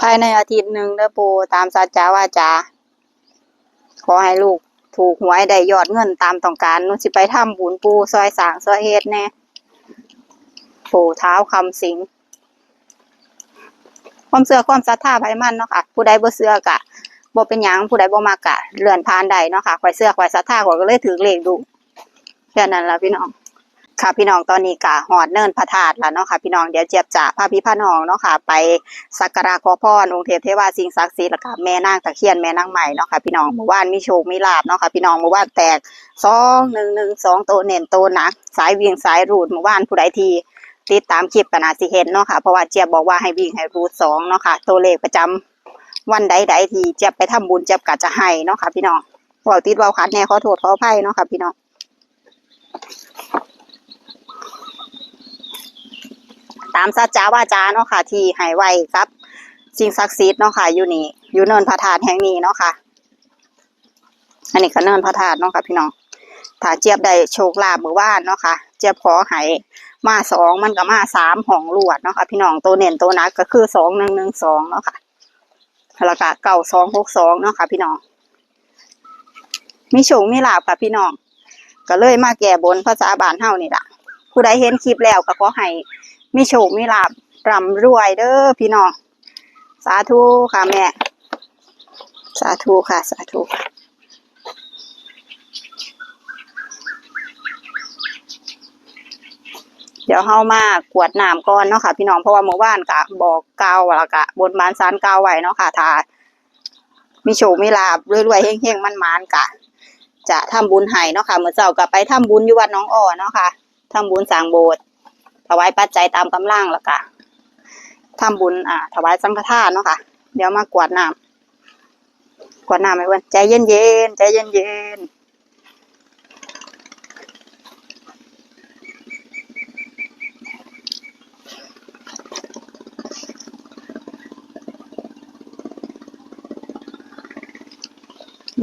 ภายในอาทิตย์หนึ่งเด้อปูตามสัจจาวาจา ขอให้ลูกถูกหวยได้ยอดเงินตามต้องการนูสิไปทำบุญปูซอยสางซอยเฮ็ดแน่ปู่เท้าคำสิงความเชื่อความศรัทธาไผมันเนาะค่ะ ผู้ใดบ่เชื่อกะบ่เป็นหยังผู้ใดบ่มักะเลื่อนผ่านได้เนาะค่ะข่อยเชื่อข่อยศรัทธาข่อยก็เลยถือเลขดูแค่นั้นละพี่น้อง ค่ะพี่น้องตอนนี้กะหอดเนินพระธาตุแล้วเนาะค่ะพี่น้องเดี๋ยวเจี๊ยบจะพาพี่พาน้องเนาะค่ะ ไปสักการะขอพรองค์เทพเทวาสิ่งศักดิ์สิทธิ์แล้วก็แม่นางตะเคียนแม่นางใหม่เนาะค่ะพี่น้องเมื่อวานมีโชคมีลาบเนาะค่ะพี่น้องเมื่อวานแตกสองหนึ่งหนึ่งสองโตเน่นโตหนักสายเวียงสายรูดเมื่อวานผู้ใดทีติดตามคลิปกันอาสิเห็นเนาะค่ะเพราะว่าเจี๊ยบบอกว่าให้วิ่งให้รูดสองเนาะค่ะตัวเลขประจำวันใดๆที่เจี๊ยบไปทำบุญเจี๊ยบกะจะให้เนาะค่ะพี่น้องเว่าติดเว่าคัดแน่ขอโทษขออภัยเนาะค่ะพี่น้อง ตามสัจจาวาจาเนาะค่ะ ที่ให้ไว้ครับ สิ่งศักดิ์สิทธิ์เนาะค่ะ อยู่นี่ อยู่เนินพระธาตุแห่งนี้เนาะค่ะ อันนี้ก็เนินพระธาตุเนาะค่ะ พี่น้องถ้าเจี๊ยบได้โชคลาภเมื่อวานเนาะค่ะ เจี๊ยบขอให้มาสองมันก็มาสามห้องลวดเนาะค่ะ พี่น้องตัวเน้นตัวนักก็คือสองหนึ่งหนึ่งสองเนาะค่ะแล้วก็เก้าสองหกสองเนาะค่ะ พี่น้องมีโชคมีลาภค่ะพี่น้องก็เลยมาแก้บนภาษาบานเฮานี่ล่ะ ผู้ใดเห็นคลิปแล้วก็ขอให้ มีโชคมีลาบร่ำรวยเด้อพี่น้อง สาธุค่ะแม่ สาธุค่ะ สาธุค่ะเดี๋ยวเฮามากวดน้ำก่อนเนาะค่ะ พี่น้องเพราะว่าเมื่อวานกะบอกกาวแล้วกะบนบานสารกาวไว้เนาะค่ะถ้ามีโชคมีลาบรวยๆเฮงๆมันๆกะ จะทำบุญให้เนาะค่ะเมื่อเจ้าก็ไปทำบุญอยู่วัดน้องอ้อเนาะค่ะทำบุญสร้างโบสถ์ ถวายปัจจัยตามกำลังแล้วก็ทำบุญอ่า ถวายสังฆทานเนาะค่ะ เดี๋ยวมากวาดน้ำกวาดน้ำไหมเว้นใจเย็นเย็นใจเย็นเย็น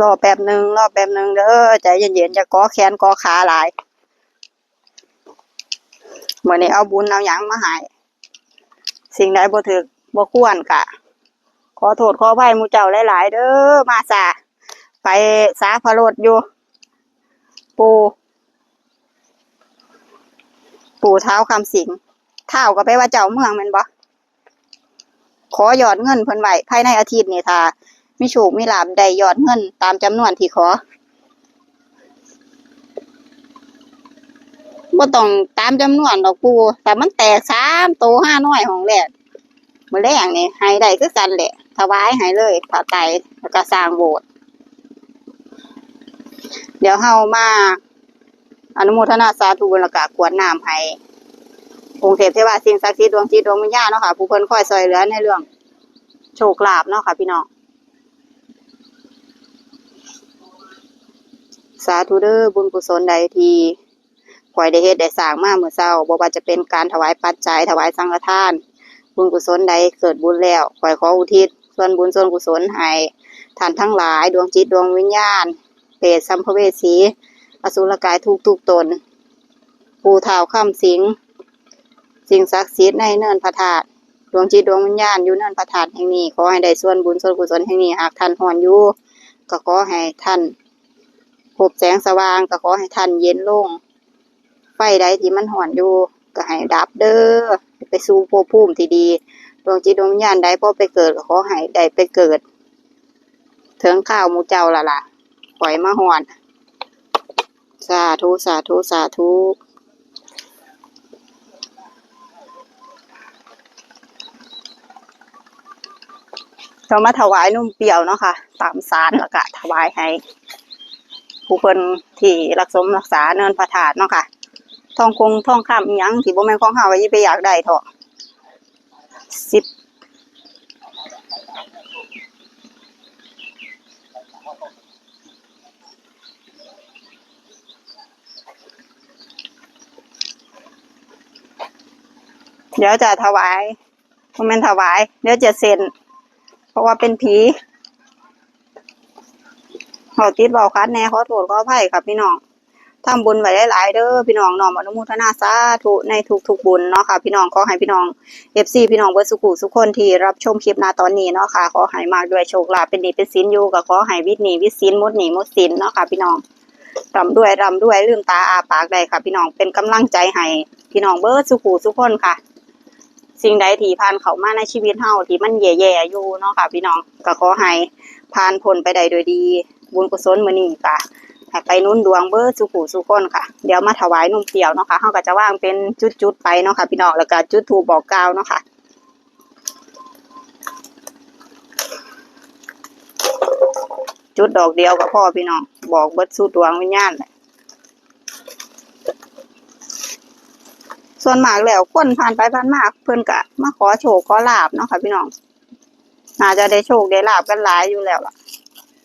รอแป๊บหนึ่งรอแป๊บหนึ่งเด้อใจเย็นเย็นๆจะก้อแขนก้อขาหลาย เมื่อนี้เอาบุญเอาหยังมาให้สิ่งใดบ่ถึกบ่ควรกะ ขอโทษขออภัยมูเจ้าหลายๆเด้อมาซะไปสาพระโรดอยู่ ปูปู่เท้าคำสิงเท้าก็ไปว่าเจ้าเมืองแม่นบ่ขอหยอดเงินเพิ่นไหวภายในอาทิตย์นี้ถ้ามีโชคมีลาภได้ยอดเงินตามจำนวนที่ขอ บ่ต้องตามจำนวนดอกปูแต่มันแตกสามโตห้าน้อยของแรกมือแรกนี่ให้ได้คือกันแหละถวายให้เลยพระไตแล้วก็สร้างโบสถ์เดี๋ยวเฮามาอนุโมทนาสาธุแล้วก็กวดน้ำให้องค์เทพเทวาสิ่งศักดิ์สิทธิ์ดวงจิตดวงวิญญาณเนาะค่ะผู้เพิ่นคอยช่วยเหลือในเรื่อง โชคลาภเนาะค่ะ พี่น้องสาธุเด้อบุญกุศลใดที่ ข่อยได้เฮ็ดได้สร้างมาเมื่อเช้าบ่ว่าจะเป็นการถวายปัจจัยถวายสังฆทาน บุญกุศลใดเกิดบุญแล้วข่อยขออุทิศส่วนบุญส่วนกุศลให้ท่านทั้งหลายดวงจิตดวงวิญญาณเปรตสัมภเวสีอสุรกายทุกทุกตนปูเฒ่าค่ำสิง สิ่งศักดิ์สิทธิ์ในเนินพระธาตุดวงจิตดวงวิญญาณอยู่เนินพระธาตุแห่งนี้ขอให้ได้ส่วนบุญส่วนกุศลแห่งนี้หากท่านหอนอยู่ก็ขอให้ท่านพบแสงสว่างก็ขอให้ท่านเย็นลง ไฟใดที่มันห่อนอยู่ก็ให้ดับเด้อไปสู่ภพภูมิที่ดีดวงจิตดวงวิญญาณใดพอไปเกิดก็ขอให้ได้ไปเกิดเถึงข้าวมูเจ้าละล่ะปล่อยมาห่อน สาธุสาธุสาธุเรามาถวายนุ่มเปียวเนาะค่ะ ตามสารแล้วก็ถวายให้ ผู้เพิ่นที่รักสมรักษาเนินพระธาตุเนาะค่ะ ทองคงทองคำอิหยังที่บ่แม่นของเฮาว่าไปอยากได้เถาะสิบเดี๋ยวจะถวายบ่แม่นถวาย เดี๋ยวจะเซ็น เพราะว่าเป็นผีเฮาติดเว้าคัดแน่ขอโทษขออภัยครับพี่น้อง ทำบุญไว้หลายๆเด้อพี่น้องน้อมอนุโมทนาสาธุในทุกๆบุญเนาะค่ะพี่น้องขอให้พี่น้อง FC พี่น้องเบิดสุขุสุขคนที่รับชมคลิปนาตอนนี้เนาะค่ะขอให้มากด้วยโชคลาภเป็นหนี้เป็นสินอยู่ก็ขอให้วิทย์หนีวิทย์สินหมดหนี้หมดสินเนาะค่ะพี่น้องรำด้วยรำด้วยลืมตาอาปากได้ค่ะ พี่น้องเป็นกำลังใจให้พี่น้องเบิดสุขุสุขคนค่ะ สิ่งใดที่ผ่านเข้ามาในชีวิตเฮาที่มันแย่ๆอยู่เนาะค่ะพี่น้องก็ขอให้ผ่านพ้นไปได้โดยดี บุญกุศลมื้อนี้ค่ะ ให้ไปนุ่นดวงเบิดสุขุสุขคนค่ะ เดี๋ยวมาถวายนุ่มเปียวเนาะค่ะเฮาก็จะวางเป็นจุดๆไปเนาะค่ะพี่น้องแล้วก็จุดธูบอกกล่าวเนาะค่ะจุดดอกเดียวก็พอพี่น้องบอกเบิดสู้ดวงวิญญาณแหละส่วนมากแล้วคนผ่านไปผ่านมาเพิ่อนก็มาขอโชคขอลาบเนาะค่ะพี่น้องน่าจะได้โชคได้ลาบกันหลายอยู่แล้วล่ะ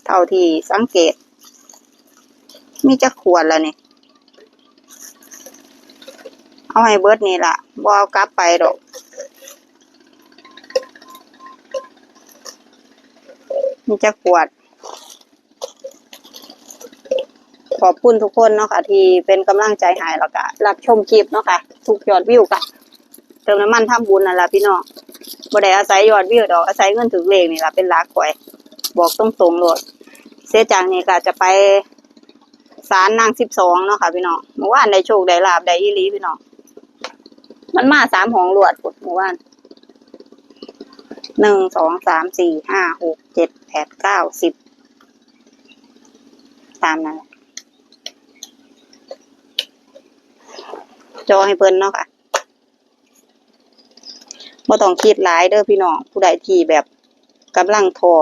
เท่าที่สังเกต มีจะขวดแล้วนี่ เอาให้เบิร์ดนี่ละบ่เอากลับไปดอก มีจะขวด ขอบคุณทุกคนเนาะค่ะ ที่เป็นกำลังใจให้แล้วก็รับชมคลิปเนาะค่ะ ทุกยอดวิวค่ะเติมน้ำมันทำบุญนั่นละพี่น้องบ่ได้อาศัยยอดวิวดอกอาศัยเงินถึงเลขนี่ละเป็นหลักข่อย บอกตรงๆโลดเสียจากนี้ก็จะไป ศาลนางสิบสองเนาะค่ะพี่น้องเมื่อวานได้โชคได้ลาบได้อีหลีพี่น้องมันมาสามหองรวดเมื่อวานหนึ่งสองสามสี่ห้าหกเจ็ดแปดเก้าสิบตามนั้นแหละจอให้เพิ่นเนาะค่ะบ่ต้องคิดหลายเด้อพี่น้องผู้ใดที่แบบกำลังท้อ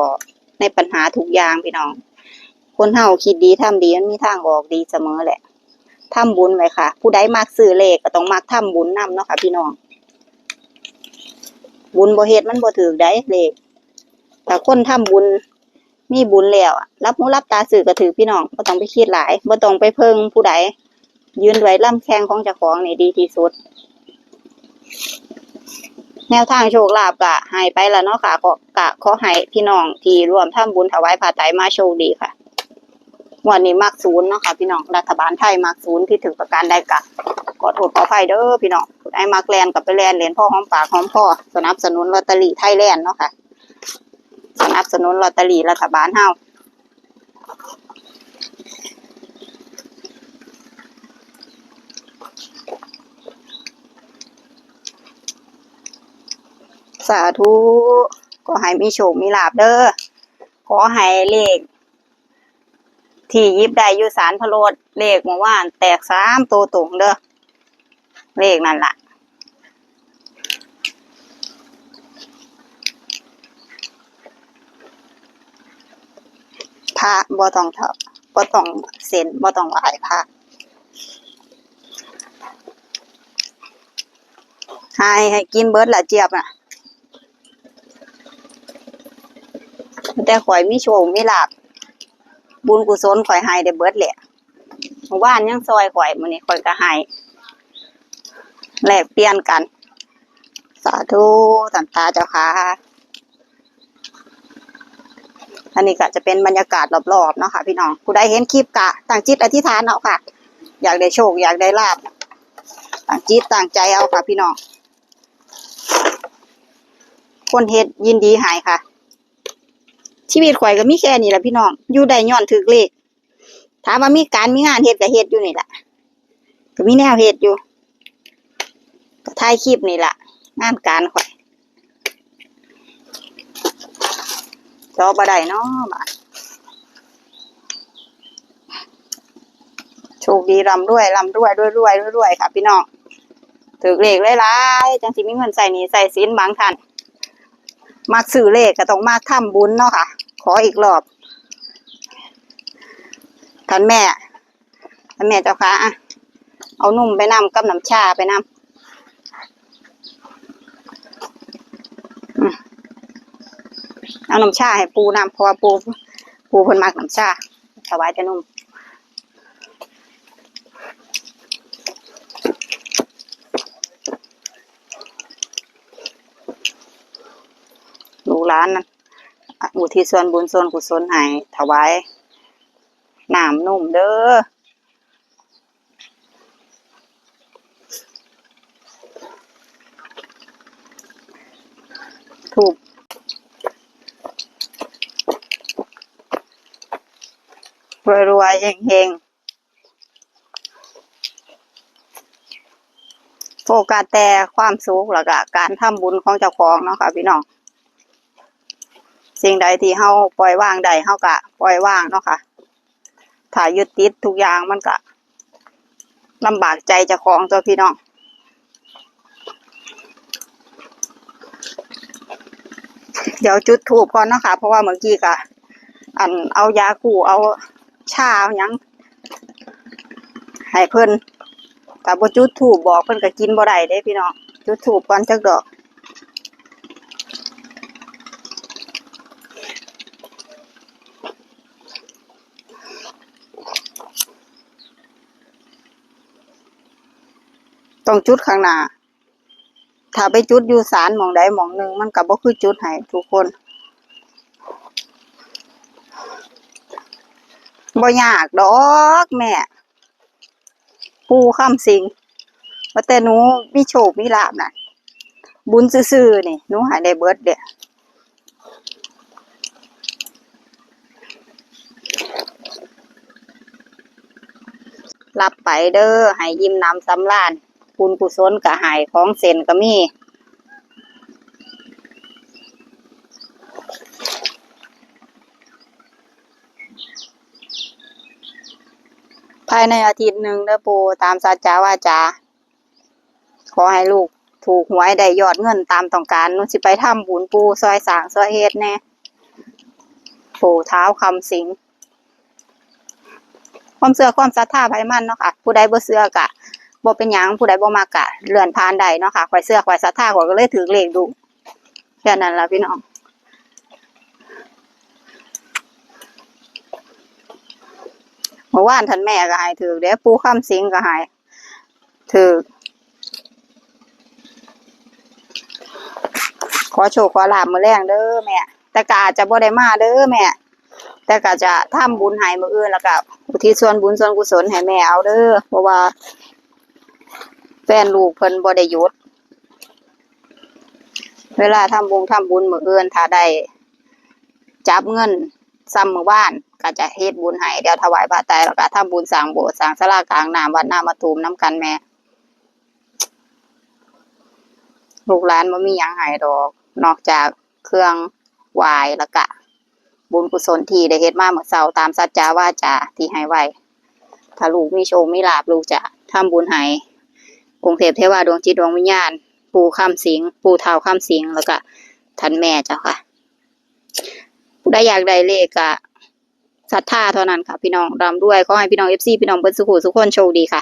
ในปัญหาทุกอย่างพี่น้อง คนเฮาคิดดีทำดีมันมีทางออกดีเสมอแหละทำบุญไว้ค่ะ ผู้ใดมักซื้อเลขก็ต้องมักทำบุญนํเนาะค่ะ พี่น้อง บุญบ่เฮ็ดมันบ่ถูกได้เลขแต่คนทำบุญมีบุญแล้วอะรับหูรับตาสื่อก็ถือพี่น้องบ่ต้องไปคิดหลายบ่ต้องไปเพิ่งผู้ใดยืนไว้ล่ำแข้งของเจ้าของนี่ดีที่สุด แนวทางโชคลาภกะหายไปแล้วเนาะค่ะกะขอให้พี่น้องที่ร่วมทำบุญถวายผ้าไตรมาโชคดีค่ะ งวันนี้มักศูนย์เนาะค่ะพี่น้องรัฐบาลไทยมักศูนย์ที่ถึงประการใดกะขอโทษขออภัยเด้อพี่น้องไอ้มักแลนกับไปแลนเหรียญพ่อหอมปากหอมพ่อสนับสนุนลอตเตอรี่ไทยแลนด์เนาะค่ะสนับสนุนลอตเตอรี่รัฐบาลเฮาสาธุ ก็ให้มีโชคมีลาบเด้อ ขอให้เลข ที่ยิบได้อยู่สารพะโลดเลขเมื่อวาน แตกสามตัวตรงเด้อเลขนั่นล่ะพระบ่ต้องเถาบ่ต้องเซ็นบ่ต้องไหว้พระให้ให้กินเบิร์ดละเจี๊ยบน่ะ แต่ข่อยมีโชคมีลาบ บุญกุศลข่อยให้ได้เบิดแหละเมื่านยังซอยข่อยมื้อนี้ข่อยก็ให้แลกเปลี่ยนกัน สาธุสันตาเจ้าค่ะ อันนี้ก็จะเป็นบรรยากาศรอบๆเนาะค่ะ พี่น้องผู้ใดเห็นคลิปกะตั้งจิตอธิษฐานเอาค่ะ อยากได้โชค อยากได้ลาบตั้งจิตตั้งใจเอาค่ะ พี่น้องคนเฮ็ดยินดีหายค่ะ ชีวิตข่อยก็มีแค่นี้แหละพี่น้อง อยู่ได้ย้อนถึกเลขถามว่ามีการมีงานเฮ็ดก็เฮ็ดอยู่นี่แหละก็มีแนวเฮ็ดอยู่ ก็ถ่ายคลิปนี่แหละงานการข่อยจอบ่ได้เนาะบาโชคดีร่ำรวยร่ำรวยรวยรวยรวยรวยค่ะพี่น้องถือเลขหลายๆจังสิมีเงินใส่หนี้ใส่สินบางท่าน มักซื้อเลขก็ต้องมาทำบุญเนาะค่ะ ขออีกรอบท่านแม่ท่านแม่เจ้าค่ะอะเอานุ่มไปนำกับน้ำชาไปนำอืมเอาน้ำชาให้ปูนำเพราะว่าปูปูเพิ่นมักน้ำชาถวายแต่นุ่ม ลูกหลานอุทิศส่วนบุญส่วนกุศลให้ถวายหนามนุ่มเด้อถูกรวยรวยเฮงเฮงโฟกัสแต่ความสุขแล้วก็การทำบุญของเจ้าของเนาะค่ะพี่น้อง สิ่งใดที่เฮาปล่อยวางได้เฮาก็ปล่อยวางเนาะค่ะถ้ายึดติดทุกอย่างมันก็ลำบากใจจ้าของตัวพี่น้องเดี๋ยวจุดถูกก่อนเนาะค่ะเพราะว่าเมื่อกี้ก็อันเอายาคู่เอาชาเอาหยังให้เพิ่นแต่บ่จุดถูกบอกเพิ่นก็กินบ่ได้เด้พี่น้องจุดถูกก่อนจักดอก ต้องจุดข้างหน้า ถ้าไปจุดอยู่ศาลหมองใดหมองหนึ่งมันก็บ่คือจุดให้ทุกคนบ่ยากดอกแม่ ปูข้ามสิงว่าแต่หนูมีโชคมีลาบน่ะ บุญซื่อๆนี่หนูหายได้เบิดเด้รับไปเด้อให้ยิ้มน้ำสำราญ บุญกุศลก็หายของเส้นก็มีภายในอาทิตย์หนึ่งเด้อปูตามสัจจาวาจา ขอให้ลูกถูกหวยได้ยอดเงินตามต้องการนุสิไปทำบุญปูซอยสางซอยเฮ็ดแน่ปูเท้าคำสิง ความเชื่อความศรัทธาไผมันเนาะค่ะ ผู้ใดบ่เชื่อกะ บ่เป็นหยังผู้ใดบ่มักะเลื่อนผ่านได้เนาะค่ะข่อยเชื่อข่อยศรัทธาข่อยก็เลยถือเลขดูแค่นั้นละพี่น้องเมื่อวานท่านแม่ก็ให้ถือเด้ปูข้ามสิงก็ให้ถือขอโชคขอลาบมือแรงเด้อแม่แต่กาจะบ่ได้มาเด้อแม่แต่ก็จะทำบุญให้มืออื่นแล้วก็อุทิศส่วนบุญส่วนกุศลให้แม่เอาเด้อเพราะว่า แฟนลูกเพิ่นบ่ได้หยุด เวลาทำบุญทำบุญมื้ออื่นถ้าได้จับเงินซ้ำมื้อบ้านก็จะเฮ็ดบุญให้เดี๋ยวถวายพระไตรแล้วก็ทำบุญสร้างโบสถ์สร้างศาลากลางน้ำวัดน้ามาตูมน้ำกันแม่ลูกหลานบ่มีหยังให้ดอก นอกจากเครื่องไหว้แล้วก็บุญกุศลที่ได้เฮ็ดมาเมื่อเช้าตามสัจจาว่าจาที่ให้ไว้ถ้าลูกมีโชคมีลาภลูกจะทำบุญให้ งเทพเทวาดวงจิตดวงวิญญาณ ปู่ข้ามสิง ปู่เท้าข้ามสิง แล้วก็ท่านแม่เจ้าค่ะผู้ใดอยากได้เลขก็ศรัทธาเท่านั้นค่ะ พี่น้องรำด้วยขอให้พี่น้องเอฟซีพี่น้องเบิ้สุขุสุขคนโชคดีค่ะ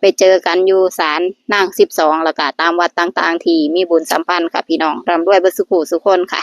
ไปเจอกันอยู่ศาลนางสิบสองแล้วก็ตามวัดต่างๆ ที่มีบุญสัมพันธ์ค่ะ พี่น้องรำด้วยเบิ้สุขุสุขคนค่ะ